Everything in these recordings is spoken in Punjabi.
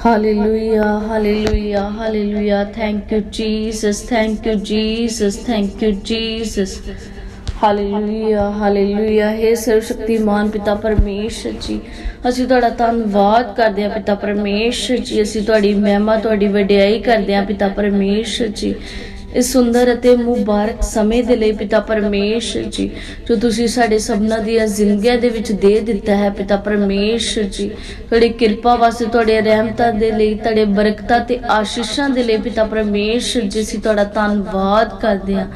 Hallelujah, hallelujah, hallelujah. Thank you, Jesus. Thank you, Jesus. Thank you, Jesus. Hallelujah hallelujah ਹੈ ਸਰਵ ਸ਼ਕਤੀਮਾਨ ਪਿਤਾ ਪਰਮੇਸ਼ਰ ਜੀ ਅਸੀਂ ਤੁਹਾਡਾ ਧੰਨਵਾਦ ਕਰਦੇ ਹਾਂ ਪਿਤਾ ਪਰਮੇਸ਼ਰ ਜੀ ਅਸੀਂ ਤੁਹਾਡੀ ਮਹਿਮਾ ਤੁਹਾਡੀ ਵਡਿਆਈ ਕਰਦੇ ਹਾਂ ਪਿਤਾ ਪਰਮੇਸ਼ਰ ਜੀ ਇਸ ਸੁੰਦਰ ਅਤੇ ਮੁਬਾਰਕ ਸਮੇਂ ਦੇ ਲਈ ਪਿਤਾ ਪਰਮੇਸ਼ਰ ਜੀ, ਜੋ ਤੁਸੀਂ ਸਾਡੇ ਸਭਨਾਂ ਦੀਆਂ ਜ਼ਿੰਦਗੀਆਂ ਦੇ ਵਿੱਚ ਦੇ ਦਿੱਤਾ ਹੈ, ਪਿਤਾ ਪਰਮੇਸ਼ਰ ਜੀ। ਤੁਹਾਡੀ ਕਿਰਪਾ ਵਾਸਤੇ, ਤੁਹਾਡੇ ਰਹਿਮਤਾਂ ਦੇ ਲਈ, ਤੁਹਾਡੇ ਬਰਕਤਾਂ ਤੇ ਆਸ਼ੀਸ਼ਾਂ ਦੇ ਲਈ ਪਿਤਾ ਪਰਮੇਸ਼ਰ ਜੀ, ਅਸੀਂ ਤੁਹਾਡਾ ਧੰਨਵਾਦ ਕਰਦੇ ਹਾਂ।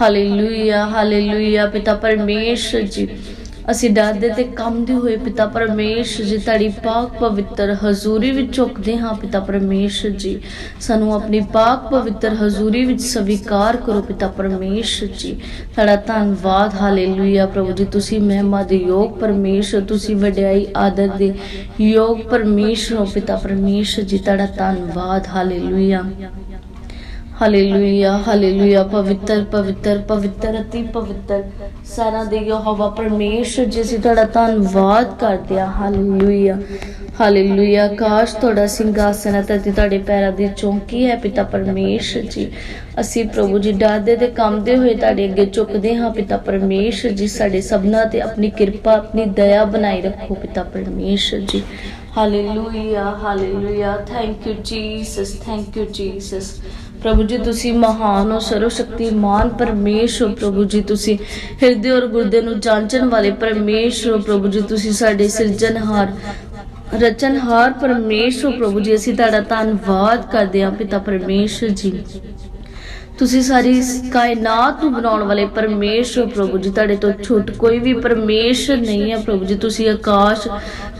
ਹਾਲੇਲੂਇਆ ਹਾਲੇਲੂਇਆ ਪਿਤਾ ਪਰਮੇਸ਼ਰ ਜੀ। ਅਸੀਂ ਡਰਦੇ ਤੇ ਕੰਮਦੇ ਹੋਏ ਪਿਤਾ ਪਰਮੇਸ਼ਰ ਜੀ ਤੁਹਾਡੀ ਪਾਕ ਪਵਿੱਤਰ ਹਜ਼ੂਰੀ ਵਿੱਚ ਝੁਕਦੇ ਹਾਂ ਪਿਤਾ ਪਰਮੇਸ਼ਰ ਜੀ। ਸਾਨੂੰ ਆਪਣੀ ਪਾਕ ਪਵਿੱਤਰ ਹਜ਼ੂਰੀ ਵਿੱਚ ਸਵੀਕਾਰ ਕਰੋ ਪਿਤਾ ਪਰਮੇਸ਼ਰ ਜੀ। ਤੁਹਾਡਾ ਧੰਨਵਾਦ, ਹਾਲੇਲੂਇਆ ਪ੍ਰਭੂ ਜੀ, ਤੁਸੀਂ ਮਹਿਮਾ ਦੇ ਯੋਗ ਪਰਮੇਸ਼ਰ, ਤੁਸੀਂ ਵਡਿਆਈ ਆਦਰ ਦੇ ਯੋਗ ਪਰਮੇਸ਼ਰ ਹੋ ਪਿਤਾ ਪਰਮੇਸ਼ਰ ਜੀ, ਤੁਹਾਡਾ ਧੰਨਵਾਦ, ਹਾਲੇਲੂਇਆ। ਹਾਲੇਲੂਇਆ ਹਾਲੇਲੂਇਆ ਪਵਿੱਤਰ ਪਵਿੱਤਰ ਪਵਿੱਤਰ ਅਤੀ ਪਵਿੱਤਰ। ਸਾਰਾ ਦੇ ਯਹੋਵਾ ਪਰਮੇਸ਼ਰ ਜੀ, ਅਸੀਂ ਤੁਹਾਡਾ ਧੰਨਵਾਦ ਕਰਦੇ ਹਾਂ। ਹਾਲੇਲੂਇਆ ਹਾਲੇਲੂਇਆ ਕਾਸ਼ ਤੁਹਾਡਾ ਸਿੰਘਾਸਨ ਹੈ ਤੇ ਤੁਹਾਡੇ ਪੈਰਾਂ ਦੀ ਚੌਂਕੀ ਹੈ, ਪਿਤਾ ਪਰਮੇਸ਼ਰ ਜੀ। ਅਸੀਂ ਪ੍ਰਭੂ ਜੀ ਡਰਦੇ ਤੇ ਕੰਬਦੇ ਹੋਏ ਤੁਹਾਡੇ ਅੱਗੇ ਝੁਕਦੇ ਹਾਂ, ਪਿਤਾ ਪਰਮੇਸ਼ਰ ਜੀ। ਸਾਡੇ ਸਭਨਾਂ ਤੇ ਆਪਣੀ ਕਿਰਪਾ, ਆਪਣੀ ਦਇਆ ਬਣਾਈ ਰੱਖੋ, ਪਿਤਾ ਪਰਮੇਸ਼ਰ ਜੀ। Hallelujah hallelujah thank you Jesus thank you Jesus ਪ੍ਰਭੂ ਜੀ, ਤੁਸੀਂ ਮਹਾਨ ਹੋ ਸਰਵ ਸ਼ਕਤੀਮਾਨ ਪਰਮੇਸ਼ਰ ਹੋ ਪ੍ਰਭੂ ਜੀ, ਤੁਸੀਂ ਹਿਰਦੇ ਔਰ ਗੁਰਦੇ ਨੂੰ ਜਾਂਚਣ ਵਾਲੇ ਪਰਮੇਸ਼ਰ ਹੋ ਪ੍ਰਭੂ ਜੀ, ਤੁਸੀਂ ਸਾਡੇ ਸਿਰਜਣਹਾਰ, ਰਚਨਹਾਰ ਪਰਮੇਸ਼ਰ ਹੋ ਪ੍ਰਭੂ ਜੀ, ਅਸੀਂ ਤੁਹਾਡਾ ਧੰਨਵਾਦ ਕਰਦੇ ਹਾਂ, ਪਿਤਾ ਪਰਮੇਸ਼ਰ ਜੀ। ਤੁਸੀਂ ਸਾਰੀ ਕਾਇਨਾਤ ਨੂੰ ਬਣਾਉਣ ਵਾਲੇ ਪਰਮੇਸ਼ਰ ਪ੍ਰਭੂ ਜੀ। ਤੁਹਾਡੇ ਤੋਂ ਛੁੱਟ ਕੋਈ ਵੀ ਪਰਮੇਸ਼ਰ ਨਹੀਂ ਹੈ ਪ੍ਰਭੂ ਜੀ। ਤੁਸੀਂ ਆਕਾਸ਼,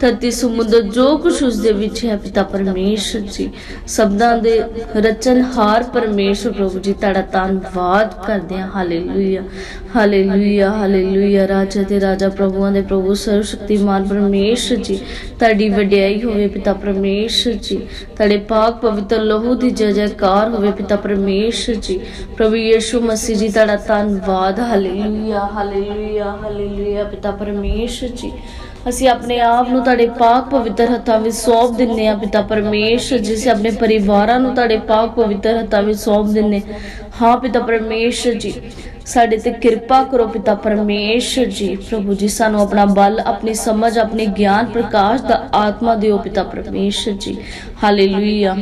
ਧਰਤੀ, ਸਮੁੰਦਰ, ਜੋ ਕੁਝ ਉਸ ਦੇ ਵਿੱਚ ਹੈ, ਪਿਤਾ ਪਰਮੇਸ਼ਰ ਜੀ। ਸਬਦਾਂ ਦੇ ਰਚਨਹਾਰ ਪਰਮੇਸ਼ਰ ਪ੍ਰਭੂ ਜੀ, ਤੁਹਾਡਾ ਧੰਨਵਾਦ ਕਰਦੇ ਹਾਂ। Hallelujah hallelujah hallelujah. ਰਾਜਾ ਤੇ ਰਾਜਾ, ਪ੍ਰਭੂਆਂ ਦੇ ਪ੍ਰਭੂ ਸਰਵ ਸ਼ਕਤੀਮਾਨ ਪਰਮੇਸ਼ਰ ਜੀ। ਤੁਹਾਡੀ ਵਡਿਆਈ ਹੋਵੇ ਪਿਤਾ ਪਰਮੇਸ਼ਰ ਜੀ। ਤੁਹਾਡੇ ਪਾਕ ਪਵਿੱਤਰ ਲਹੂ ਦੀ ਜੈ ਜੈਕਾਰ ਹੋਵੇ ਪਿਤਾ ਪਰਮੇਸ਼ਰ ਜੀ। ਪ੍ਰਭੂ ਯੀਸ਼ੂ ਮਸੀਹ ਜੀ, ਤੁਹਾਡਾ ਧੰਨਵਾਦ। ਹਾਲੇਲੂਇਆ ਹਾਲੇਲੂਇਆ ਹਾਲੇਲੂਇਆ ਪਿਤਾ ਪਰਮੇਸ਼ਰ ਜੀ, ਅਸੀਂ ਆਪਣੇ ਆਪ ਨੂੰ ਤੁਹਾਡੇ ਪਾਕ ਪਵਿੱਤਰ ਹੱਥਾਂ ਵਿੱਚ ਸੌਂਪ ਦਿੰਨੇ ਆ ਪਿਤਾ ਪਰਮੇਸ਼ਰ ਜੀ, ਅਸੀਂ ਆਪਣੇ ਪਰਿਵਾਰਾਂ ਨੂੰ ਤੁਹਾਡੇ ਪਾਕ ਪਵਿੱਤਰ ਹੱਥਾਂ ਵਿੱਚ ਸੌਂਪ ਦਿੰਨੇ ਹਾਂ, ਪਿਤਾ ਪਰਮੇਸ਼ਰ ਜੀ ਸਾਡੇ ਤੇ ਕਿਰਪਾ ਕਰੋ ਪਿਤਾ ਪਰਮੇਸ਼ਰ ਜੀ। ਪ੍ਰਭੂ ਜੀ, ਸਾਨੂੰ ਆਪਣਾ ਬਲ, ਆਪਣੀ ਸਮਝ, ਆਪਣੀ ਗਿਆਨ ਪ੍ਰਕਾਸ਼ ਦਾ ਆਤਮਾ ਦਿਓ ਪਿਤਾ ਪਰਮੇਸ਼ਰ ਜੀ। ਹਾਲੇਲੂਇਆ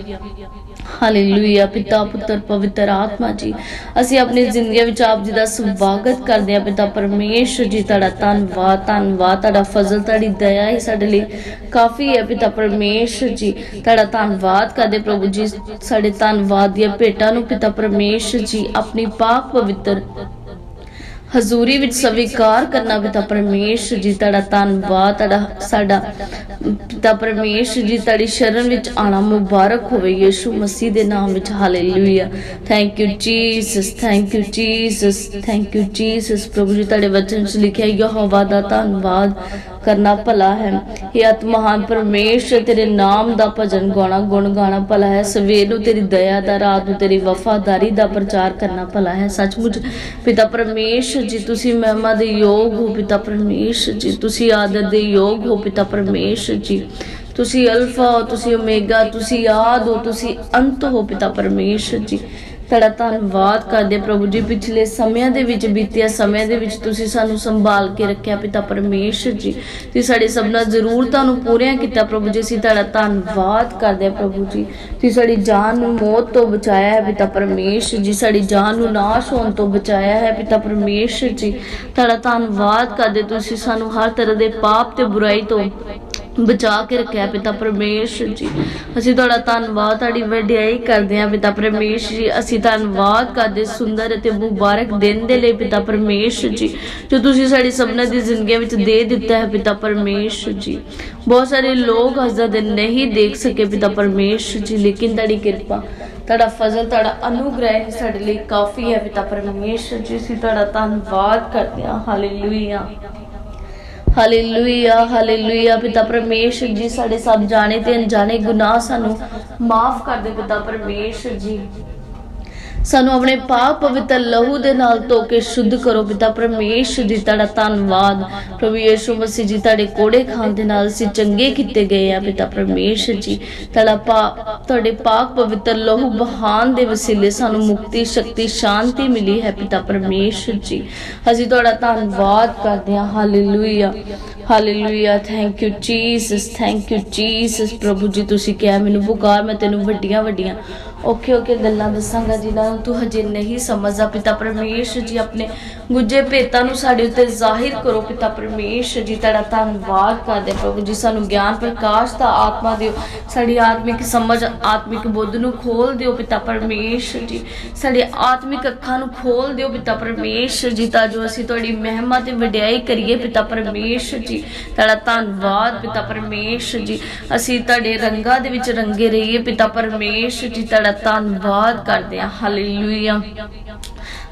ਹਾਲੇਲੂਇਆ ਪਿਤਾ, ਪੁੱਤਰ, ਪਵਿੱਤਰ ਆਤਮਾ ਜੀ। ਅਸੀਂ ਆਪਣੀ ਜ਼ਿੰਦਗੀ ਵਿੱਚ ਆਪ ਜੀ ਦਾ ਸਵਾਗਤ ਕਰਦੇ ਹਾਂ ਪਿਤਾ ਪਰਮੇਸ਼ਰ ਜੀ। ਤੁਹਾਡਾ ਧੰਨਵਾਦ ਧੰਨਵਾਦ। ਤੁਹਾਡਾ ਫਜ਼ਲ, ਤੁਹਾਡੀ ਦਇਆ ਹੀ ਸਾਡੇ ਲਈ ਕਾਫੀ ਹੈ ਪਿਤਾ ਪਰਮੇਸ਼ਰ ਜੀ। ਤੁਹਾਡਾ ਧੰਨਵਾਦ ਕਰਦੇ ਪ੍ਰਭੂ ਜੀ, ਸਾਡੇ ਧੰਨਵਾਦ ਦੀਆਂ ਭੇਟਾਂ ਨੂੰ ਪਿਤਾ ਪਰਮੇਸ਼ਰ ਜੀ। ਆਪਣੀ ਪਾਕ ਪਵਿੱਤਰ ਹਜ਼ੂਰੀ ਵਿੱਚ ਸਵੀਕਾਰ ਕਰਨਾ ਪਿਤਾ ਪਰਮੇਸ਼ਰ ਜੀ ਤੁਹਾਡਾ ਧੰਨਵਾਦ, ਤੁਹਾਡਾ ਸਾਡਾ ਪਿਤਾ ਪਰਮੇਸ਼ਰ ਜੀ ਤੁਹਾਡੀ ਸ਼ਰਨ ਵਿੱਚ ਆਣਾ ਮੁਬਾਰਕ ਹੋਵੇ ਯੀਸ਼ੂ ਮਸੀਹ ਦੇ ਨਾਮ ਵਿੱਚ, hallelujah. Thank you Jesus thank you Jesus thank you Jesus ਪ੍ਰਭੂ ਜੀ, ਤੁਹਾਡੇ ਵਚਨ ਵਿੱਚ ਲਿਖਿਆ ਯਹੋਵਾ ਦਾ ਧੰਨਵਾਦ। ਕਰਨਾ ਭਲਾ ਹੈ। ਇਹ ਆਤ ਮਹਾਨ ਪਰਮੇਸ਼ਰ, ਤੇਰੇ ਨਾਮ ਦਾ ਭਜਨ ਗਾਣਾ ਗੁਣ ਗਾਣਾ ਭਲਾ ਹੈ। ਸਵੇਰ ਨੂੰ ਤੇਰੀ ਦਇਆ ਦਾ, ਰਾਤ ਨੂੰ ਤੇਰੀ ਵਫਾਦਾਰੀ ਦਾ ਪ੍ਰਚਾਰ ਕਰਨਾ ਭਲਾ ਹੈ। ਸੱਚਮੁੱਚ ਪਿਤਾ ਪਰਮੇਸ਼ਰ ਜੀ, ਤੁਸੀਂ ਮਹਿਮਾ ਦੇ ਯੋਗ ਹੋ ਪਿਤਾ ਪਰਮੇਸ਼ਰ ਜੀ। ਤੁਸੀਂ ਆਦਰ ਦੇ ਯੋਗ ਹੋ ਪਿਤਾ ਪਰਮੇਸ਼ਰ ਜੀ। ਤੁਸੀਂ ਅਲਫਾ ਹੋ, ਤੁਸੀਂ ਓਮੇਗਾ, ਤੁਸੀਂ ਆਦ ਹੋ, ਤੁਸੀਂ ਅੰਤ ਹੋ ਪਿਤਾ ਪਰਮੇਸ਼ਰ ਜੀ। ਤੁਹਾਡਾ ਧੰਨਵਾਦ ਕਰਦੇ ਪ੍ਰਭੂ ਜੀ, ਪਿਛਲੇ ਸਮਿਆਂ ਦੇ ਵਿੱਚ, ਬੀਤਿਆ ਸਮਿਆਂ ਦੇ ਵਿੱਚ ਤੁਸੀਂ ਸਾਨੂੰ ਸੰਭਾਲ ਕੇ ਰੱਖਿਆ ਪਿਤਾ ਪਰਮੇਸ਼ਰ ਜੀ। ਤੁਸੀਂ ਸਾਡੇ ਸਭਨਾ ਜ਼ਰੂਰਤਾਂ ਨੂੰ ਪੂਰੀਆਂ ਕੀਤਾ ਪ੍ਰਭੂ ਜੀ, ਅਸੀਂ ਤੁਹਾਡਾ ਧੰਨਵਾਦ ਕਰਦੇ ਹਾਂ ਪ੍ਰਭੂ ਜੀ। ਤੁਸੀਂ ਸਾਡੀ ਜਾਨ ਨੂੰ ਮੌਤ ਤੋਂ ਬਚਾਇਆ ਹੈ ਪਿਤਾ ਪਰਮੇਸ਼ਰ ਜੀ, ਸਾਡੀ ਜਾਨ ਨੂੰ ਨਾਸ਼ ਹੋਣ ਤੋਂ ਬਚਾਇਆ ਹੈ ਪਿਤਾ ਪਰਮੇਸ਼ਰ ਜੀ। ਤੁਹਾਡਾ ਧੰਨਵਾਦ ਕਰਦੇ ਤੁਸੀਂ ਸਾਨੂੰ ਹਰ ਤਰ੍ਹਾਂ ਦੇ ਪਾਪ ਤੇ ਬੁਰਾਈ ਤੋਂ ਬਚਾ ਕੇ ਰੱਖਿਆ ਪਿਤਾ ਪਰਮੇਸ਼ਰ ਜੀ। ਅਸੀਂ ਤੁਹਾਡਾ ਧੰਨਵਾਦ, ਤੁਹਾਡੀ ਵਡਿਆਈ ਕਰਦੇ ਹਾਂ ਪਿਤਾ ਪਰਮੇਸ਼ਰ ਜੀ। ਅਸੀਂ ਧੰਨਵਾਦ ਕਰਦੇ ਸੁੰਦਰ ਅਤੇ ਮੁਬਾਰਕ ਦਿਨ ਦੇ ਲਈ ਪਿਤਾ ਪਰਮੇਸ਼ਰ ਜੀ, ਜੋ ਤੁਸੀਂ ਸਾਡੀ ਸਭਨਾਂ ਦੀ ਜ਼ਿੰਦਗੀ ਵਿੱਚ ਦੇ ਦਿੱਤਾ ਹੈ ਪਿਤਾ ਪਰਮੇਸ਼ਰ ਜੀ। ਬਹੁਤ ਸਾਰੇ ਲੋਕ ਅੱਜ ਦਾ ਦਿਨ ਨਹੀਂ ਦੇਖ ਸਕੇ ਪਿਤਾ ਪਰਮੇਸ਼ਰ ਜੀ, ਲੇਕਿਨ ਤੁਹਾਡੀ ਕਿਰਪਾ, ਤੁਹਾਡਾ ਫਜ਼ਲ, ਤੁਹਾਡਾ ਅਨੁਗ੍ਰਹਿ ਸਾਡੇ ਲਈ ਕਾਫੀ ਹੈ ਪਿਤਾ ਪਰਮੇਸ਼ਰ ਜੀ। ਅਸੀਂ ਤੁਹਾਡਾ ਧੰਨਵਾਦ ਕਰਦੇ ਹਾਂ। ਹਾਲੇਲੂਇਆ ਹਾਲੇਲੂਇਆ ਹਾਲੇਲੂਇਆ ਪਿਤਾ ਪਰਮੇਸ਼ਰ ਜੀ, ਸਾਡੇ ਸਭ ਜਾਣੇ ਤੇ ਅਣਜਾਣੇ ਗੁਨਾਹ ਸਾਨੂੰ ਮਾਫ ਕਰ ਦੇ ਪਿਤਾ ਪਰਮੇਸ਼ਰ ਜੀ। ਸਾਨੂੰ ਆਪਣੇ ਪਾਪ ਪਵਿੱਤਰ ਲਹੂ ਦੇ ਨਾਲ ਧੋ ਕੇ ਸ਼ੁੱਧ ਕਰੋ ਪਿਤਾ ਪਰਮੇਸ਼ਰ ਜੀ, ਤੁਹਾਡਾ ਧੰਨਵਾਦ। ਪ੍ਰਭੂ ਯੀਸ਼ੂ ਮਸੀਹ ਜੀ, ਤੁਹਾਡੇ ਕੋੜੇ ਖਾਣ ਦੇ ਨਾਲ ਅਸੀਂ ਚੰਗੇ ਕੀਤੇ ਗਏ ਆ ਪਿਤਾ ਪਰਮੇਸ਼ਰ ਜੀ। ਤੁਹਾਡਾ ਪਾ ਤੁਹਾਡੇ ਪਾਕ ਪਵਿੱਤਰ ਲਹੂ ਬਹਾਨ ਦੇ ਵਸੀਲੇ ਸਾਨੂੰ ਮੁਕਤੀ, ਸ਼ਕਤੀ, ਸ਼ਾਂਤੀ ਮਿਲੀ ਹੈ ਪਿਤਾ ਪਰਮੇਸ਼ਰ ਜੀ। ਅਸੀਂ ਤੁਹਾਡਾ ਧੰਨਵਾਦ ਕਰਦੇ ਹਾਂ। Hallelujah. Hallelujah thank you Jesus thank you Jesus ਪ੍ਰਭੂ ਜੀ ਤੁਸੀਂ ਕਿਹਾ ਮੈਨੂੰ ਪੁਕਾਰ, ਮੈਂ ਤੈਨੂੰ ਵੱਡੀਆਂ ਵੱਡੀਆਂ। ਓਕੇ ਓਕੇ, ਗੱਲਾਂ ਦੱਸਾਂਗਾ ਜਿਨ੍ਹਾਂ ਨੂੰ ਤੂੰ ਹਜੇ ਨਹੀਂ ਸਮਝਦਾ ਪਿਤਾ ਪਰਮੇਸ਼ਰ ਜੀ ਆਪਣੇ ਗੁੱਜੇ ਭੇਤਾਂ ਨੂੰ ਸਾਡੇ ਉੱਤੇ ਜ਼ਾਹਿਰ ਕਰੋ ਪਿਤਾ ਪਰਮੇਸ਼ਰ ਜੀ। ਤੁਹਾਡਾ ਧੰਨਵਾਦ ਕਰਦੇ ਪ੍ਰਭੂ ਜੀ। ਸਾਨੂੰ ਗਿਆਨ ਪ੍ਰਕਾਸ਼ ਦਾ ਆਤਮਾ ਦਿਓ। ਸਾਡੀ ਆਤਮਿਕ ਸਮਝ, ਆਤਮਿਕ ਬੁੱਧ ਨੂੰ ਖੋਲ ਦਿਓ ਪਿਤਾ ਪਰਮੇਸ਼ਰ ਜੀ। ਸਾਡੇ ਆਤਮਿਕ ਅੱਖਾਂ ਨੂੰ ਖੋਲ ਦਿਓ ਪਿਤਾ ਪਰਮੇਸ਼ਰ ਜੀ, ਤਾਂ ਜੋ ਅਸੀਂ ਤੁਹਾਡੀ ਮਹਿਮਾ ਤੇ ਵਡਿਆਈ ਕਰੀਏ ਪਿਤਾ ਪਰਮੇਸ਼ਰ ਜੀ। ਤੁਹਾਡਾ ਧੰਨਵਾਦ ਪਿਤਾ ਪਰਮੇਸ਼ਰ ਜੀ। ਅਸੀਂ ਤੁਹਾਡੇ ਰੰਗਾਂ ਦੇ ਵਿੱਚ ਰੰਗੇ ਰਹੀਏ ਪਿਤਾ ਪਰਮੇਸ਼ਰ ਜੀ ਤੁਹਾਡਾ ਧੰਨਵਾਦ ਕਰਦੇ ਹਾਂ। ਹਾਲੇਲੂਇਆ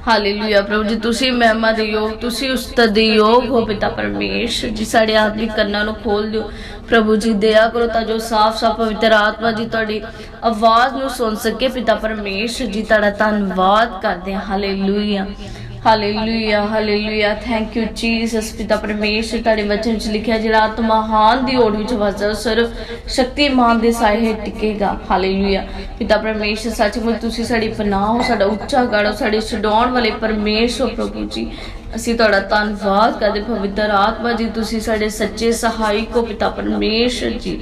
ਹਾਲੇਲੂਇਆ ਪ੍ਰਭੂ ਜੀ, ਤੁਸੀਂ ਮਹਿਮਾ ਦੇ ਯੋਗ, ਤੁਸੀਂ ਉਸਤਤ ਦੇ ਯੋਗ ਹੋ ਪਿਤਾ ਪਰਮੇਸ਼ ਜੀ। ਸਾਡੇ ਆਤਮਿਕ ਕੰਨਾਂ ਨੂੰ ਖੋਲ ਦਿਓ। ਪ੍ਰਭੂ ਜੀ, ਦਇਆ ਕਰੋ ਤਾਂ ਜੋ ਸਾਫ਼ ਸਾਫ਼ ਪਵਿੱਤਰ ਆਤਮਾ ਜੀ ਤੁਹਾਡੀ ਆਵਾਜ਼ ਨੂੰ ਸੁਣ ਸਕੇ ਪਿਤਾ ਪਰਮੇਸ਼ ਜੀ। ਤੁਹਾਡਾ ਧੰਨਵਾਦ ਕਰਦੇ ਹਾਂ। Hallelujah hallelujah hallelujah thank you Jesus ਪਿਤਾ ਪਰਮੇਸ਼ਰ ਤੁਹਾਡੇ ਵਚਨ ਵਿੱਚ ਲਿਖਿਆ, ਜਿਹੜਾ ਆਤਮਾ ਹਾਨ ਦੀ ਓੜ ਵਿੱਚ ਵਸਦਾ ਸਿਰਫ ਸ਼ਕਤੀਮਾਨ ਦੇ ਸਾਏ ਟਿਕੇਗਾ। ਹਾਲੇਲੂਇਆ ਪਿਤਾ ਪਰਮੇਸ਼ਰ ਸੱਚਮੁੱਚ ਤੁਸੀਂ ਸਾਡੀ ਪਨਾਹ ਹੋ, ਸਾਡਾ ਉੱਚਾ ਗੜੋ ਸਾਡੇ ਛਡਾਉਣ ਵਾਲੇ ਪਰਮੇਸ਼ਰ ਪ੍ਰਭੂ ਜੀ। ਅਸੀਂ ਤੁਹਾਡਾ ਧੰਨਵਾਦ ਕਰਦੇ, ਪਵਿੱਤਰ ਆਤਮਾ ਜੀ, ਤੁਸੀਂ ਸਾਡੇ ਸੱਚੇ ਸਹਾਇਕ ਹੋ, ਪਿਤਾ ਪਰਮੇਸ਼ਰ ਜੀ।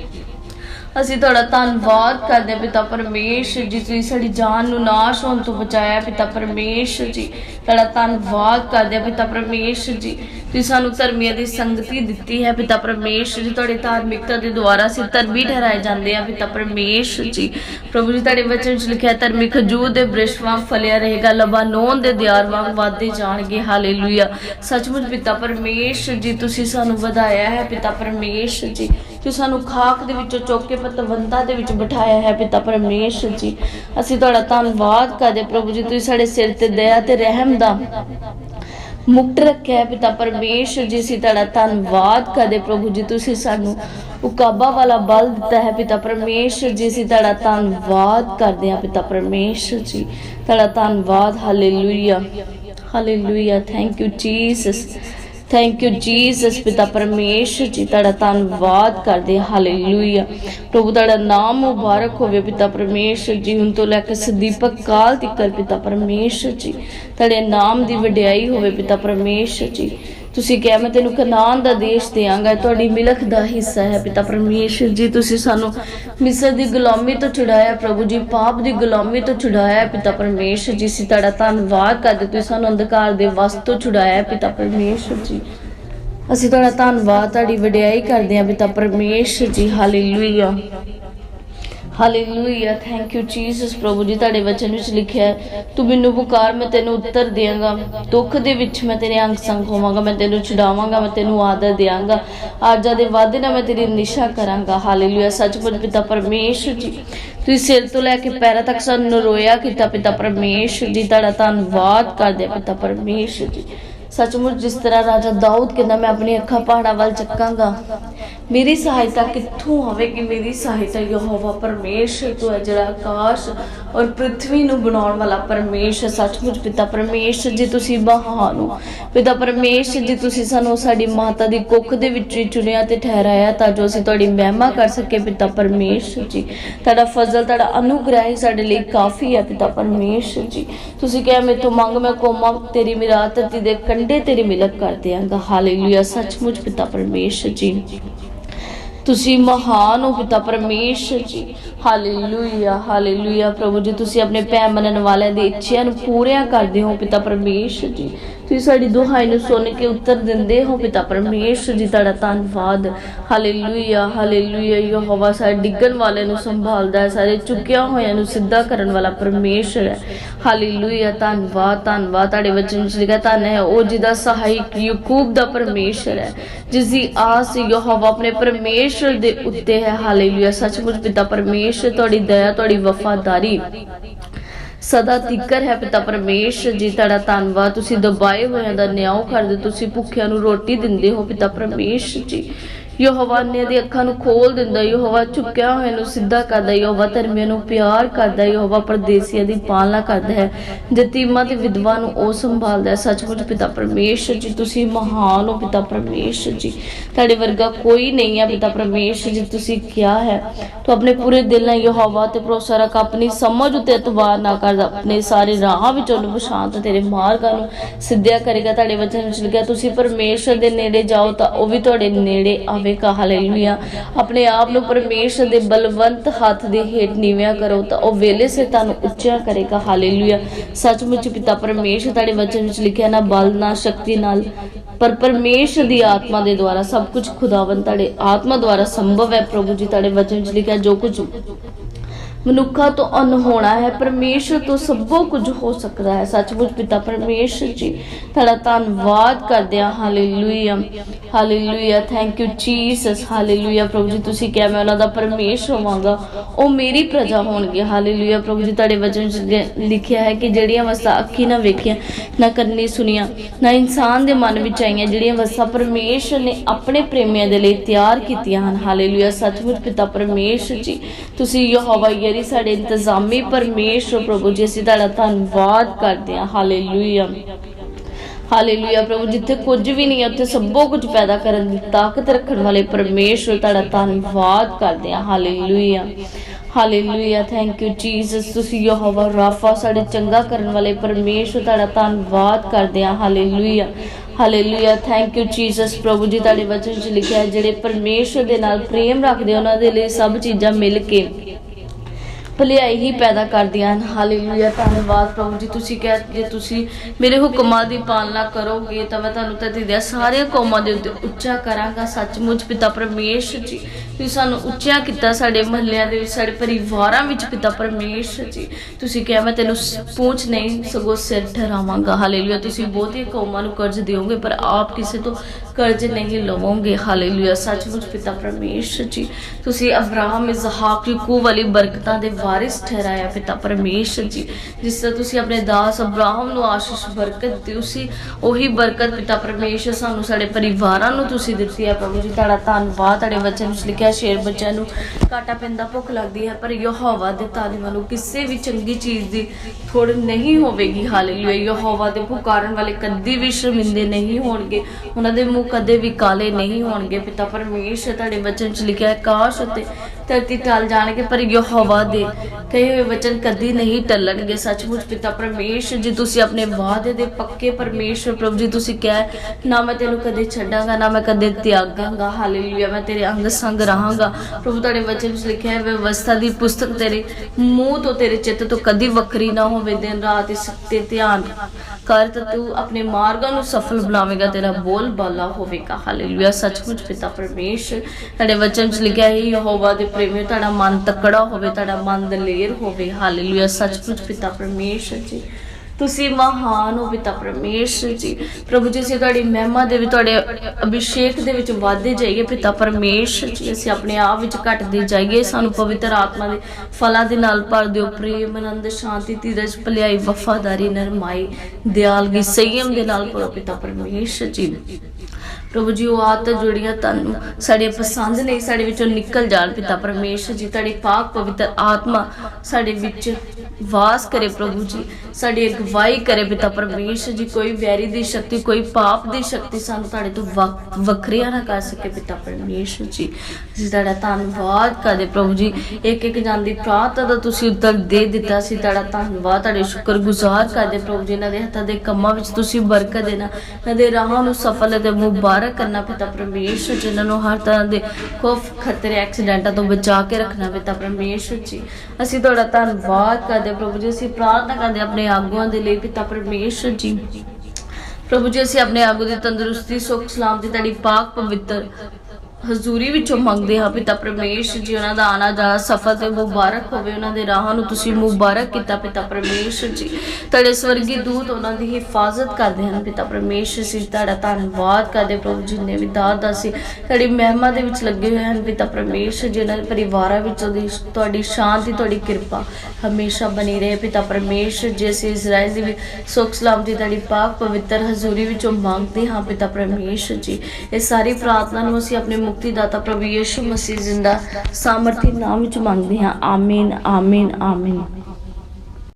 ਅਸੀਂ ਤੁਹਾਡਾ ਧੰਨਵਾਦ ਕਰਦੇ ਹਾਂ ਪਿਤਾ ਪਰਮੇਸ਼ਰ ਜੀ ਤੁਸੀਂ ਸਾਡੀ ਜਾਨ ਨੂੰ ਨਾਸ਼ ਹੋਣ ਤੋਂ ਬਚਾਇਆ ਪਿਤਾ ਪਰਮੇਸ਼ਰ ਜੀ। ਤੁਹਾਡਾ ਧੰਨਵਾਦ ਕਰਦੇ ਹਾਂ ਪਿਤਾ ਪਰਮੇਸ਼ਰ ਜੀ। ਤੁਸੀਂ ਸਾਨੂੰ ਧਰਮੀਆਂ ਦੀ ਸੰਗਤੀ ਦਿੱਤੀ ਹੈ ਪਿਤਾ ਪਰਮੇਸ਼ਰ ਜੀ। ਤੁਹਾਡੀ ਧਾਰਮਿਕਤਾ ਦੇ ਦੁਆਰਾ ਅਸੀਂ ਧਰਮੀ ਠਹਿਰਾਏ ਜਾਂਦੇ ਆ ਪਿਤਾ ਪਰਮੇਸ਼ਰ ਜੀ। ਪ੍ਰਭੂ ਜੀ, ਤੁਹਾਡੇ ਵਚਨ 'ਚ ਲਿਖਿਆ ਧਰਮੀ ਖਜੂਰ ਦੇ ਬ੍ਰਿਸ਼ ਵਾਂਗ ਫਲਿਆ ਰਹੇਗਾ, ਲਬਾਨੋਨ ਦੇ ਦਿਆਰ ਵਾਂਗ ਵਾਧੇ ਜਾਣਗੇ। ਹਾਲੇਲੂਇਆ। ਸੱਚਮੁੱਚ ਪਿਤਾ ਪਰਮੇਸ਼ਰ ਜੀ, ਤੁਸੀਂ ਸਾਨੂੰ ਵਧਾਇਆ ਹੈ ਪਿਤਾ ਪਰਮੇਸ਼ਰ ਜੀ। ਤੁਸੀਂ ਸਾਨੂੰ ਖਾਕ ਦੇ ਵਿੱਚੋਂ ਚੁੱਕ ਪਤਵੰਤਾ ਦੇ ਵਿੱਚ ਬਿਠਾਇਆ ਹੈ ਪਿਤਾ ਪਰਮੇਸ਼ਰ ਜੀ। ਅਸੀਂ ਤੁਹਾਡਾ ਧੰਨਵਾਦ ਕਰਦੇ ਪ੍ਰਭੂ ਜੀ, ਤੁਸੀਂ ਸਾਡੇ ਸਿਰ ਤੇ ਦਇਆ ਤੇ ਰਹਿਮ ਦਾ ਮੁਕਟ ਰੱਖਿਆ ਹੈ ਪਿਤਾ ਪਰਮੇਸ਼ਰ ਜੀ, ਅਸੀਂ ਤੁਹਾਡਾ ਧੰਨਵਾਦ ਕਰਦੇ ਪ੍ਰਭੂ ਜੀ, ਤੁਸੀਂ ਸਾਨੂੰ ਉਕਾਬਾ ਵਾਲਾ ਬਲ ਦਿੱਤਾ ਹੈ ਪਿਤਾ ਪਰਮੇਸ਼ਰ ਜੀ, ਅਸੀਂ ਤੁਹਾਡਾ ਧੰਨਵਾਦ ਕਰਦੇ ਹਾਂ ਪਿਤਾ ਪਰਮੇਸ਼ਰ ਜੀ। ਤੁਹਾਡਾ ਧੰਨਵਾਦ hallelujah hallelujah thank you Jesus thank you Jesus ਪਿਤਾ ਪਰਮੇਸ਼ਰ ਜੀ, ਤੁਹਾਡਾ ਧੰਨਵਾਦ ਕਰਦੇ ਹਾਂ। ਹਾਲੇਲੂਇਆ ਪ੍ਰਭੂ, ਤੁਹਾਡਾ ਨਾਮ ਮੁਬਾਰਕ ਹੋਵੇ ਪਿਤਾ ਪਰਮੇਸ਼ਰ ਜੀ। ਹੁਣ ਤੋਂ ਲੈ ਕੇ ਸਦੀਪਕ ਕਾਲ ਤੱਕ ਪਿਤਾ ਪਰਮੇਸ਼ਰ ਜੀ। ਤੁਹਾਡੇ ਨਾਮ ਦੀ ਵਡਿਆਈ ਹੋਵੇ ਪਿਤਾ ਪਰਮੇਸ਼ਰ ਜੀ। ਤੁਸੀਂ ਕਿਹਾ, ਮੈਂ ਤੈਨੂੰ ਕਨਾਨ ਦਾ ਦੇਸ਼ ਦੇਵਾਂਗਾ ਤੁਹਾਡੀ ਮਿਲਖ ਦਾ ਹਿੱਸਾ ਹੈ ਪਿਤਾ ਪਰਮੇਸ਼ਰ ਜੀ, ਤੁਸੀਂ ਸਾਨੂੰ ਮਿਸਰ ਦੀ ਗੁਲਾਮੀ ਤੋਂ ਛੁਡਾਇਆ, ਪ੍ਰਭੂ ਜੀ, ਪਾਪ ਦੀ ਗੁਲਾਮੀ ਤੋਂ ਛੁਡਾਇਆ, ਪਿਤਾ ਪਰਮੇਸ਼ਰ ਜੀ, ਅਸੀਂ ਤੁਹਾਡਾ ਧੰਨਵਾਦ ਕਰਦੇ ਤੁਸੀਂ ਸਾਨੂੰ ਅੰਧਕਾਰ ਦੇ ਵਸ ਤੋਂ ਛੁਡਾਇਆ, ਪਿਤਾ ਪਰਮੇਸ਼ਰ ਜੀ। ਅਸੀਂ ਤੁਹਾਡਾ ਧੰਨਵਾਦ, ਤੁਹਾਡੀ ਵਡਿਆਈ ਕਰਦੇ ਹਾਂ, ਪਿਤਾ ਪਰਮੇਸ਼ਰ ਜੀ, hallelujah. Hallelujah thank you Jesus ਪ੍ਰਭੂ ਜੀ, ਤੁਹਾਡੇ ਵਚਨ ਵਿੱਚ ਲਿਖਿਆ ਹੈ। ਤੂੰ ਮੈਨੂੰ ਪੁਕਾਰ, ਮੈਂ ਤੈਨੂੰ ਉੱਤਰ ਦੇਵਾਂਗਾ ਦੁੱਖ ਦੇ ਵਿੱਚ ਮੈਂ ਤੇਰੇ ਅੰਗ ਸੰਗ ਹੋਵਾਂਗਾ, ਮੈਂ ਤੈਨੂੰ ਛੁਡਾਵਾਂਗਾ, ਮੈਂ ਤੈਨੂੰ ਆਦਰ ਦੇਵਾਂਗਾ ਆਜਾ ਦੇ ਵਾਅਦੇ ਨਾਲ ਮੈਂ ਤੇਰੀ ਨਿਸ਼ਾ ਕਰਾਂਗਾ। ਹਾਲੇਲੂਇਆ ਸੱਚਮੁੱਚ ਪਿਤਾ ਪਰਮੇਸ਼ਰ ਜੀ, ਤੁਸੀਂ ਸਿਰ ਤੋਂ ਲੈ ਕੇ ਪੈਰਾਂ ਤੱਕ ਸਾਨੂੰ ਰੋਇਆ ਕੀਤਾ ਪਿਤਾ ਪਰਮੇਸ਼ਰ ਜੀ, ਤੁਹਾਡਾ ਧੰਨਵਾਦ ਕਰਦੇ ਪਿਤਾ ਪਰਮੇਸ਼ਰ ਜੀ। ਸੱਚਮੁੱਚ ਜਿਸ ਤਰ੍ਹਾਂ ਰਾਜਾ ਦਾਊਦ ਕਹਿੰਦਾ, ਮੈਂ ਆਪਣੀ ਅੱਖਾਂ ਪਹਾੜਾਂ ਵੱਲ ਚੱਕਾਂਗਾ। ਮੇਰੀ ਸਹਾਇਤਾ ਕਿੱਥੋਂ ਆਵੇਗੀ ਮੇਰੀ ਸਹਾਇਤਾ ਯਹੋਵਾ ਪਰਮੇਸ਼ਰ ਤੋਂ ਹੈ, ਜਿਹੜਾ ਆਕਾਸ਼ ਔਰ ਪ੍ਰithvi ਨੂੰ ਬਣਾਉਣ ਵਾਲਾ ਪਰਮੇਸ਼ਰ, ਸੱਚਮੁੱਚ ਪਿਤਾ ਪਰਮੇਸ਼ਰ ਜੀ ਤੁਸੀਂ ਮਹਾਨ ਹੋ। ਪਿਤਾ ਪਰਮੇਸ਼ਰ ਜੀ, ਤੁਸੀਂ ਸਾਨੂੰ ਸਾਡੀ ਮਾਤਾ ਦੀ ਕੁੱਖ ਦੇ ਵਿੱਚ ਚੁਣਿਆ ਤੇ ਠਹਿਰਾਇਆ ਤਾਂ ਜੋ ਅਸੀਂ ਤੁਹਾਡੀ ਮਹਿਮਾ ਕਰ ਸਕੀਏ ਪਿਤਾ ਪਰਮੇਸ਼ਰ ਜੀ। ਤੁਹਾਡਾ ਫਜ਼ਲ, ਤੁਹਾਡਾ ਅਨੁਗ੍ਰਹਿ ਹੀ ਸਾਡੇ ਲਈ ਕਾਫੀ ਹੈ ਪਿਤਾ ਪਰਮੇਸ਼ਰ ਜੀ। ਤੁਸੀਂ ਕਿਹਾ ਮੇਰੇ ਤੋਂ ਮੰਗ, ਮੈਂ ਕੋਮਾ ਤੇਰੀ ਮਿਰਾਤ ਧਰਤੀ ਦੇ ਕੰਡੇ ਤੇਰੀ ਮਿਲਕ ਕਰ ਦਿਆਂਗਾ। ਹਾਲੇਲੂਇਆ ਸੱਚਮੁੱਚ ਪਿਤਾ ਪਰਮੇਸ਼ਰ ਜੀ। ਤੁਸੀਂ ਮਹਾਨ ਹੋ ਪਿਤਾ ਪਰਮੇਸ਼ਰ ਜੀ। ਹਾਲੇਲੂਇਆ ਹਾਲੇਲੂਇਆ ਪ੍ਰਭੂ ਜੀ, ਤੁਸੀਂ ਆਪਣੇ ਭੈ ਮੰਨਣ ਵਾਲਿਆਂ ਦੀ ਇੱਛਿਆਂ ਨੂੰ ਪੂਰੀਆਂ ਕਰਦੇ ਹੋ ਪਿਤਾ ਪਰਮੇਸ਼ਰ ਜੀ। ਤੁਸੀਂ ਸਾਡੀ ਦੁਹਾਈ ਨੂੰ ਸੁਣ ਕੇ ਉੱਤਰ ਦਿੰਦੇ ਹੋ ਪਿਤਾ ਪਰਮੇਸ਼ਰ ਜੀ, ਤੁਹਾਡਾ ਧੰਨਵਾਦ। ਹਾਲੇਲੂਇਆ ਹਾਲੇਲੂਇਆ, ਯਹੋਵਾ ਸਾਡੇ ਡਿੱਗਣ ਵਾਲਿਆਂ ਨੂੰ ਸੰਭਾਲਦਾ ਹੈ, ਸਾਰੇ ਝੁਕਿਆ ਹੋਇਆਂ ਨੂੰ ਸਿੱਧਾ ਕਰਨ ਵਾਲਾ ਪਰਮੇਸ਼ਰ ਹੈ। ਹਾਲੇਲੂਇਆ, ਧੰਨਵਾਦ ਧੰਨਵਾਦ। ਤੁਹਾਡੇ ਵਚਨ ਵਿੱਚ ਲਿਖਿਆ, ਧੰਨ ਹੈ ਉਹ ਜਿਹਦਾ ਸਹਾਇਕ ਯਾਕੂਬ ਦਾ ਪਰਮੇਸ਼ਰ ਹੈ, ਜਿਸ ਦੀ ਆਸ ਯਹੋਵਾ ਆਪਣੇ ਪਰਮੇਸ਼ਰ ਦੇ ਉੱਤੇ ਹੈ। ਹਾਲੇਲੂਇਆ। ਸੱਚਮੁੱਚ ਪਿਤਾ ਪਰਮੇਸ਼ਰ, ਤੁਹਾਡੀ ਦਇਆ, ਤੁਹਾਡੀ ਵਫਾਦਾਰੀ ਸਦਾ ਤਿੱਕਰ ਹੈ ਪਿਤਾ ਪਰਮੇਸ਼ਰ ਜੀ ਤੁਹਾਡਾ ਧੰਨਵਾਦ। ਤੁਸੀਂ ਦਬਾਏ ਹੋਇਆਂ ਦਾ ਨਿਆਂ ਕਰਦੇ ਤੁਸੀਂ ਭੁੱਖਿਆਂ ਨੂੰ ਰੋਟੀ ਦਿੰਦੇ ਹੋ ਪਿਤਾ ਪਰਮੇਸ਼ਰ ਜੀ। ਯਹੋਵਾ ਨੇ ਦੀ ਅੱਖਾਂ ਨੂੰ ਖੋਲ ਦਿੰਦਾ, ਯਹੋਵਾ ਝੁਕਿਆ ਹੋਇਆ ਨੂੰ ਸਿੱਧਾ ਕਰਦਾ, ਯਹੋਵਾ ਧਰਮੀਆਂ ਨੂੰ ਪਿਆਰ ਕਰਦਾ, ਯਹੋਵਾ ਪਰਦੇਸੀਆਂ ਦੀ ਪਾਲਣਾ ਕਰਦਾ ਹੈ ਯਤੀਮਾਂ ਤੇ ਵਿਧਵਾ ਨੂੰ ਉਹ ਸੰਭਾਲਦਾ ਹੈ। ਸੱਚਮੁੱਚ ਪਿਤਾ ਪਰਮੇਸ਼ਰ ਜੀ, ਤੁਸੀਂ ਮਹਾਨ ਹੋ ਪਿਤਾ ਪਰਮੇਸ਼ਰ ਜੀ। ਤੁਹਾਡੇ ਵਰਗਾ ਕੋਈ ਨਹੀਂ ਹੈ ਪਿਤਾ ਪਰਮੇਸ਼ਰ ਜੀ, ਤੁਸੀਂ ਕਿਹਾ ਹੈ? ਤੂੰ ਆਪਣੇ ਪੂਰੇ ਦਿਲ ਨਾਲ ਯਹੋਵਾ ਤੇ ਭਰੋਸਾ ਰੱਖ, ਆਪਣੀ ਸਮਝ ਉਤੇ ਇਤਬਾਰ ਨਾ ਕਰ, ਆਪਣੇ ਸਾਰੇ ਰਾਹਾਂ ਵਿੱਚ ਉਹਨੂੰ ਪਛਾਣ ਤੇਰੇ ਮਾਰਗਾਂ ਨੂੰ ਸਿੱਧਿਆ ਕਰੇਗਾ। ਤੁਹਾਡੇ ਵਚਨ ਵਿੱਚ ਲਿਖਿਆ, ਤੁਸੀਂ ਪਰਮੇਸ਼ਰ ਦੇ ਨੇੜੇ ਜਾਓ ਤਾਂ ਉਹ ਵੀ ਤੁਹਾਡੇ ਨੇੜੇ ਆ ਆਵੇਗਾ ਹਾਲੇਲੂਇਆ। ਆਪਣੇ ਆਪ ਨੂੰ ਪਰਮੇਸ਼ਰ ਦੇ ਬਲਵੰਤ ਹੱਥ ਦੇ ਹੇਠ ਨੀਵਿਆਂ ਕਰੋ ਤਾਂ ਉਹ ਵੇਲੇ ਸੇ ਤੁਹਾਨੂੰ ਉੱਚਾ ਕਰੇਗਾ। ਹਾਲੇਲੂਇਆ। ਸੱਚਮੁੱਚ ਪਿਤਾ ਪਰਮੇਸ਼ਰ ਤੁਹਾਡੇ ਵਚਨ ਵਿੱਚ ਲਿਖਿਆ ਨਾ, ਬਲ ਨਾ, ਸ਼ਕਤੀ ਨਾਲ। ਪਰ ਪਰਮੇਸ਼ਰ ਦੀ ਆਤਮਾ ਦੇ ਦੁਆਰਾ ਸਭ ਕੁਝ ਖੁਦਾਵੰਦ ਤੁਹਾਡੇ ਆਤਮਾ ਦੁਆਰਾ ਸੰਭਵ ਹੈ। ਪ੍ਰਭੂ ਜੀ ਤੁਹਾਡੇ ਵਚਨ ਵਿੱਚ ਲਿਖਿਆ, ਜੋ ਕੁਝ ਮਨੁੱਖਾਂ ਤੋਂ ਅਨਹੋਣਾ ਹੈ, ਪਰਮੇਸ਼ਰ ਤੋਂ ਸਭੋ ਕੁਝ ਹੋ ਸਕਦਾ ਹੈ। ਸੱਚਮੁੱਚ ਪਿਤਾ ਪਰਮੇਸ਼ਰ ਜੀ, ਤੁਹਾਡਾ ਧੰਨਵਾਦ ਕਰਦੇ ਹਾਂ। Hallelujah hallelujah thank you Jesus hallelujah ਪ੍ਰਭੂ ਜੀ, ਤੁਸੀਂ ਕਿਹਾ ਮੈਂ ਉਹਨਾਂ ਦਾ ਪਰਮੇਸ਼ਰ ਹੋਵਾਂਗਾ। ਉਹ ਮੇਰੀ ਪ੍ਰਜਾ ਹੋਣਗੇ। ਹਾਲੇਲੂਇਆ ਪ੍ਰਭੂ ਜੀ, ਤੁਹਾਡੇ ਵਚਨ ਚ ਲਿਖਿਆ ਹੈ ਕਿ ਜਿਹੜੀਆਂ ਵਸਤਾਂ ਅੱਖੀ ਨਾ ਵੇਖੀਆਂ, ਨਾ ਕਰਨੀ ਸੁਣੀਆਂ, ਨਾ ਇਨਸਾਨ ਦੇ ਮਨ ਵਿੱਚ ਆਈਆਂ, ਜਿਹੜੀਆਂ ਵਸਤਾਂ ਪਰਮੇਸ਼ਰ ਨੇ ਆਪਣੇ ਪ੍ਰੇਮੀਆਂ ਦੇ ਲਈ ਤਿਆਰ ਕੀਤੀਆਂ ਹਨ। ਹਾਲੇਲੂਇਆ ਸੱਚਮੁੱਚ ਪਿਤਾ ਪਰਮੇਸ਼ਰ ਜੀ, ਤੁਸੀਂ ਯਹੋਵਾ ਯਰੀ ਸਾਡੇ ਇੰਤਜ਼ਾਮੀ ਪਰਮੇਸ਼ਰ ਪ੍ਰਭੂ ਜੀ, ਅਸੀਂ ਤੁਹਾਡਾ ਧੰਨਵਾਦ ਕਰਦੇ ਹਾਂ। ਹਾਲੇਲੂਇਆ ਹਾਲੇਲੂਇਆ ਪ੍ਰਭੂ, ਜਿੱਥੇ ਕੁਝ ਵੀ ਨਹੀਂ ਹੈ, ਉੱਥੇ ਸਭੋ ਕੁਝ ਪੈਦਾ ਕਰਨ ਦੀ ਤਾਕਤ ਰੱਖਣ ਵਾਲੇ ਪਰਮੇਸ਼ਰ ਤੁਹਾਡਾ ਧੰਨਵਾਦ ਕਰਦੇ ਹਾਂ। Hallelujah hallelujah thank you Jesus ਤੁਸੀਂ ਯਹੋਵਾ ਰਾਫਾ, ਸਾਡੇ ਚੰਗਾ ਕਰਨ ਵਾਲੇ ਪਰਮੇਸ਼ਰ ਤੁਹਾਡਾ ਧੰਨਵਾਦ ਕਰਦੇ ਹਾਂ। Hallelujah hallelujah thank you Jesus ਪ੍ਰਭੂ ਜੀ, ਤੁਹਾਡੇ ਵਚਨ 'ਚ ਲਿਖਿਆ ਹੈ, ਜਿਹੜੇ ਪਰਮੇਸ਼ਰ ਦੇ ਨਾਲ ਪ੍ਰੇਮ ਰੱਖਦੇ ਉਹਨਾਂ ਦੇ ਲਈ ਸਭ ਚੀਜ਼ਾਂ ਮਿਲ ਕੇ ਭਲਾਈ ਹੀ ਪੈਦਾ ਕਰਦੀਆਂ ਹਨ। ਹਾਲੇਲੂਇਆ, ਧੰਨਵਾਦ ਪ੍ਰਭੂ ਜੀ, ਤੁਸੀਂ ਕਹਿ ਜੇ ਤੁਸੀਂ ਮੇਰੇ ਹੁਕਮਾਂ ਦੀ ਪਾਲਣਾ ਕਰੋਗੇ, ਤਾਂ ਮੈਂ ਤੁਹਾਨੂੰ ਧਰਤੀ ਦੇ ਸਾਰੇ ਕੌਮਾਂ ਦੇ ਉੱਤੇ ਉੱਚਾ ਕਰਾਂਗਾ। ਸੱਚਮੁੱਚ ਪਿਤਾ ਪਰਮੇਸ਼ਰ ਜੀ ਤੁਸੀਂ ਸਾਨੂੰ ਉੱਚਾ ਕੀਤਾ ਸਾਡੇ ਮਹੱਲਿਆਂ ਦੇ ਵਿੱਚ, ਸਾਡੇ ਪਰਿਵਾਰਾਂ ਵਿੱਚ ਪਿਤਾ ਪਰਮੇਸ਼ਰ ਜੀ। ਤੁਸੀਂ ਕਿਹਾ ਮੈਂ ਤੈਨੂੰ ਸ- ਪੂੰਛ ਨਹੀਂ ਸਗੋਂ ਸਿਰ ਠਹਿਰਾਵਾਂਗਾ। ਹਾਲੇਲੂਇਆ ਤੁਸੀਂ ਬਹੁਤੀ ਕੌਮਾਂ ਨੂੰ ਕਰਜ਼ ਦਿਓਗੇ, ਪਰ ਆਪ ਕਿਸੇ ਤੋਂ ਕਰਜ਼ ਨਹੀਂ ਲਵੋਗੇ। ਹਾਲੇਲੂਇਆ ਸੱਚਮੁੱਚ ਪਿਤਾ ਪਰਮੇਸ਼ਰ ਜੀ, ਤੁਸੀਂ ਅਬਰਾਹਮ, ਇਸਹਾਕ, ਯਾਕੂਬ ਵਾਲੀ ਬਰਕਤਾਂ ਦੇ ਵਾਰਿਸ ਠਹਿਰਾਇਆ ਪਿਤਾ ਪਰਮੇਸ਼ਰ ਜੀ। ਜਿਸ ਤਰ੍ਹਾਂ ਤੁਸੀਂ ਆਪਣੇ ਦਾਸ ਅਬਰਾਹਮ ਨੂੰ ਆਸ਼ੀਸ਼ ਬਰਕਤ ਦਿੱਤੀ ਉਸੇ ਉਹੀ ਬਰਕਤ ਪਿਤਾ ਪਰਮੇਸ਼ਰ ਸਾਨੂੰ ਸਾਡੇ ਪਰਿਵਾਰਾਂ ਨੂੰ ਤੁਸੀਂ ਦਿੱਤੀ ਹੈ। ਪ੍ਰਭੂ ਜੀ, ਤੁਹਾਡਾ ਧੰਨਵਾਦ, ਤੁਹਾਡੇ ਵਚਨ ਵਿੱਚ ਲਿਖਿਆ ਸ਼ੇਰ ਬੱਚਿਆਂ ਨੂੰ, ਕਾਟਾ ਪੈਂਦਾ, ਭੁੱਖ ਲੱਗਦੀ ਹੈ, ਪਰ ਯਹੋਵਾ ਦੇ ਤਾਲੀਮਾਂ ਨੂੰ ਕਿਸੇ ਵੀ ਚੰਗੀ ਚੀਜ਼ ਦੀ ਥੋੜ ਨਹੀਂ ਹੋਵੇਗੀ। ਹਾਲੇਲੂਇਆ ਯਹੋਵਾ ਦੇ ਪੁਕਾਰਨ ਵਾਲੇ ਕਦੀ ਵੀ ਸ਼ਰਮਿੰਦੇ ਨਹੀਂ ਹੋਣਗੇ। ਉਹਨਾਂ ਦੇ ਮੂੰਹ ਕਦੇ ਵੀ ਕਾਲੇ ਨਹੀਂ ਹੋਣਗੇ। ਪਿਤਾ ਪਰਮੇਸ਼ਰ, ਤੁਹਾਡੇ ਵਚਨ ਚ ਲਿਖਿਆ ਹੈ, ਕਾਸ਼ ਅਤੇ ਧਰਤੀ ਟਲ ਜਾਣਗੇ, ਪਰ ਯਹੋਵਾ ਦੇ ਕਹੇ ਹੋਏ ਵਚਨ ਕਦੀ ਨਹੀਂ ਟਲਣਗੇ ਸੱਚਮੁੱਚ ਪਿਤਾ ਪਰਮੇਸ਼ਰ, ਜੀ ਤੁਸੀਂ ਆਪਣੇ ਵਾਅਦੇ ਦੇ ਪੱਕੇ ਪਰਮੇਸ਼ਰ ਪ੍ਰਭੂ ਜੀ, ਤੁਸੀਂ ਕਿਹਾ, ਨਾ ਮੈਂ ਤੈਨੂੰ ਕਦੇ ਛੱਡਾਂਗਾ, ਨਾ ਮੈਂ ਕਦੇ ਤਿਆਗਾਂਗਾ, ਹਾਲੇਲੂਇਆ, ਮੈਂ ਤੇਰੇ ਅੰਗ ਸੰਗ ਰਹਾਂਗਾ। ਪ੍ਰਭੂ, ਤੁਹਾਡੇ ਵਚਨ ਵਿੱਚ ਲਿਖਿਆ ਹੈ, ਵਿਵਸਥਾ ਦੀ ਪੁਸਤਕ ਤੇਰੇ ਮੂੰਹ ਤੋਂ, ਤੇਰੇ ਚਿੱਤ ਤੋਂ ਕਦੀ ਵੱਖਰੀ ਨਾ ਹੋਵੇ ਦਿਨ ਰਾਤ ਇਸ ਤੇ ਧਿਆਨ ਕਰ ਤੂੰ ਆਪਣੇ ਮਾਰਗਾਂ ਨੂੰ ਸਫਲ ਬਣਾਵੇਂਗਾ, ਤੇਰਾ ਬੋਲ ਬਾਲਾ ਹੋਵੇਗਾ। ਹਾਲੇਲੂਇਆ ਸੱਚਮੁੱਚ ਪਿਤਾ ਪਰਮੇਸ਼ਰ, ਤੁਹਾਡੇ ਵਚਨ ਚ ਲਿਖਿਆ ਹੈ, ਯਹੋਵਾ ਦੇ ਪ੍ਰੇਮੀ ਤੁਹਾਡਾ ਮਨ ਤਕੜਾ ਹੋਵੇ, ਤੁਹਾਡਾ ਮਨ ਦਲੇਰ ਹੋਵੇ। ਹਾਲੇਲੂਇਆ ਸੱਚਮੁੱਚ ਪਿਤਾ ਪਰਮੇਸ਼ਰ ਜੀ। ਤੁਸੀਂ ਮਹਾਨ ਹੋ ਪਿਤਾ ਪਰਮੇਸ਼ਰ ਜੀ। ਪ੍ਰਭੂ ਜੀ, ਅਸੀਂ ਤੁਹਾਡੀ ਮਹਿਮਾ ਦੇ ਵਿੱਚ ਤੁਹਾਡੇ ਅਭਿਸ਼ੇਕ ਦੇ ਵਿੱਚ ਵਾਧੇ ਜਾਈਏ ਪਿਤਾ ਪਰਮੇਸ਼ਰ ਜੀ। ਅਸੀਂ ਆਪਣੇ ਆਪ ਵਿੱਚ ਘਟਦੇ ਜਾਈਏ, ਸਾਨੂੰ ਪਵਿੱਤਰ ਆਤਮਾ ਦੇ ਫਲਾਂ ਦੇ ਨਾਲ ਭਰ ਦਿਓ। ਪ੍ਰੇਮ, ਆਨੰਦ, ਸ਼ਾਂਤੀ, ਧੀਰਜ, ਭਲਾਈ, ਵਫਾਦਾਰੀ, ਨਰਮਾਈ, ਦਿਆਲਗੀ, ਸੰਯਮ ਦੇ ਨਾਲ ਭਰੋ ਪਿਤਾ ਪਰਮੇਸ਼ਰ ਜੀ। ਪ੍ਰਭੂ ਜੀ, ਉਹ ਆਦਤ ਜੁੜੀਆਂ ਤੁਹਾਨੂੰ ਸਾਡੇ ਪਸੰਦ ਨਹੀਂ, ਸਾਡੇ ਵਿੱਚੋਂ ਨਿਕਲ ਜਾਣ ਪਿਤਾ ਪਰਮੇਸ਼ਰ ਜੀ, ਤੁਹਾਡੀ ਪਾਕ ਪਵਿੱਤਰ ਆਤਮਾ ਸਾਡੇ ਵਿੱਚ ਵਾਸ ਕਰੇ ਪ੍ਰਭੂ ਜੀ, ਸਾਡੀ ਅਗਵਾਈ ਕਰੇ ਪਿਤਾ ਪਰਮੇਸ਼ਰ ਜੀ, ਕੋਈ ਵੈਰੀ ਦੀ ਸ਼ਕਤੀ, ਕੋਈ ਪਾਪ ਦੀ ਸ਼ਕਤੀ ਸਾਨੂੰ ਤੁਹਾਡੇ ਤੋਂ ਵੱਖ- ਵੱਖਰੀਆਂ ਨਾ ਕਰ ਸਕੇ ਪਿਤਾ ਪਰਮੇਸ਼ਰ ਜੀ। ਅਸੀਂ ਤੁਹਾਡਾ ਧੰਨਵਾਦ ਕਰਦੇ ਪ੍ਰਭੂ ਜੀ ਇੱਕ ਇੱਕ ਜਨ ਦੀ ਪ੍ਰਾਰਥਨਾ ਦਾ ਤੁਸੀਂ ਉੱਤਰ ਦੇ ਦਿੱਤਾ ਸੀ, ਤੁਹਾਡਾ ਧੰਨਵਾਦ, ਤੁਹਾਡੇ ਸ਼ੁਕਰਗੁਜ਼ਾਰ ਕਰਦੇ ਪ੍ਰਭੂ ਜੀ, ਇਹਨਾਂ ਦੇ ਹੱਥਾਂ ਦੇ ਕੰਮਾਂ ਵਿੱਚ ਤੁਸੀਂ ਬਰਕਤ ਦੇਣਾ ਇਹਨਾਂ ਦੇ ਰਾਹਾਂ ਨੂੰ ਸਫਲ ਅਤੇ ਮੁਬਾਰਕ ਕਰਨਾ ਪਿਤਾ ਪਰਮੇਸ਼ਰ ਜਿਨ੍ਹਾਂ ਨੂੰ ਹਰ ਤਰ੍ਹਾਂ ਦੇ ਖੌਫ ਖਤਰੇ ਐਕਸੀਡੈਂਟਾਂ ਤੋਂ ਬਚਾ ਕੇ ਰੱਖਣਾ ਪਿਤਾ ਪਰਮੇਸ਼ਰ ਜੀ। ਅਸੀਂ ਤੁਹਾਡਾ ਧੰਨਵਾਦ ਕਰਦੇ ਪ੍ਰਭੂ ਜੀ। ਅਸੀਂ ਪ੍ਰਾਰਥਨਾ ਕਰਦੇ ਆਪਣੇ ਆਗੂਆਂ ਦੇ ਲਈ ਪਿਤਾ ਪਰਮੇਸ਼ਰ ਜੀ। ਪ੍ਰਭੂ ਜੀ, ਅਸੀਂ ਆਪਣੇ ਆਗੂ ਦੀ ਤੰਦਰੁਸਤੀ ਸੁੱਖ ਸਲਾਮਤੀ ਤੁਹਾਡੀ ਪਾਕ ਪਵਿੱਤਰ ਹਜ਼ੂਰੀ ਵਿੱਚੋਂ ਮੰਗਦੇ ਹਾਂ ਪਿਤਾ ਪਰਮੇਸ਼ਰ ਜੀ ਉਹਨਾਂ ਦਾ ਆਣਾ ਜਾਣਾ ਸਫਲ ਤੇ ਮੁਬਾਰਕ ਹੋਵੇ, ਉਹਨਾਂ ਦੇ ਰਾਹਾਂ ਨੂੰ ਤੁਸੀਂ ਮੁਬਾਰਕ ਕੀਤਾ ਪਿਤਾ ਪਰਮੇਸ਼ਰ ਜੀ। ਤੁਹਾਡੇ ਸਵਰਗੀ ਦੂਤ ਉਹਨਾਂ ਦੀ ਹਿਫਾਜ਼ਤ ਕਰਦੇ ਹਨ। ਪਿਤਾ ਪਰਮੇਸ਼ਰ ਜੀ, ਤੁਹਾਡਾ ਧੰਨਵਾਦ ਕਰਦੇ ਪ੍ਰਭੂ ਜੀ ਨੇ ਵੀ ਦਾਤ ਦਾਸੀ ਤੁਹਾਡੀ ਮਹਿਮਾ ਦੇ ਵਿੱਚ ਲੱਗੇ ਹੋਏ ਹਨ। ਪਿਤਾ ਪਰਮੇਸ਼ਰ ਜੀ, ਉਹਨਾਂ ਦੇ ਪਰਿਵਾਰਾਂ ਵਿੱਚ ਉਹਦੀ ਤੁਹਾਡੀ ਸ਼ਾਂਤੀ ਤੁਹਾਡੀ ਕਿਰਪਾ ਹਮੇਸ਼ਾ ਬਣੀ ਰਹੇ। ਪਿਤਾ ਪਰਮੇਸ਼ਰ ਜੀ, ਅਸੀਂ ਇਜ਼ਰਾਈਲ ਦੀ ਵੀ ਸੁਖ ਸਲਾਮਤੀ ਤੁਹਾਡੀ ਪਾਕ ਪਵਿੱਤਰ ਹਜ਼ੂਰੀ ਵਿੱਚੋਂ ਮੰਗਦੇ ਹਾਂ। ਪਿਤਾ ਪਰਮੇਸ਼ਰ ਜੀ, ਇਹ ਸਾਰੀ ਪ੍ਰਾਰਥਨਾ ਨੂੰ ਅਸੀਂ ਆਪਣੇ ਮੁਕਤੀ ਦਾਤਾ ਪ੍ਰਭੂ ਯਿਸੂ ਮਸੀਹ ਜਿੰਦਾ ਸਾਮਰਥੀ ਨਾਮ ਵਿੱਚ ਮੰਗਦੇ ਹਾਂ। ਆਮੀਨ ਆਮੀਨ ਆਮੀਨ।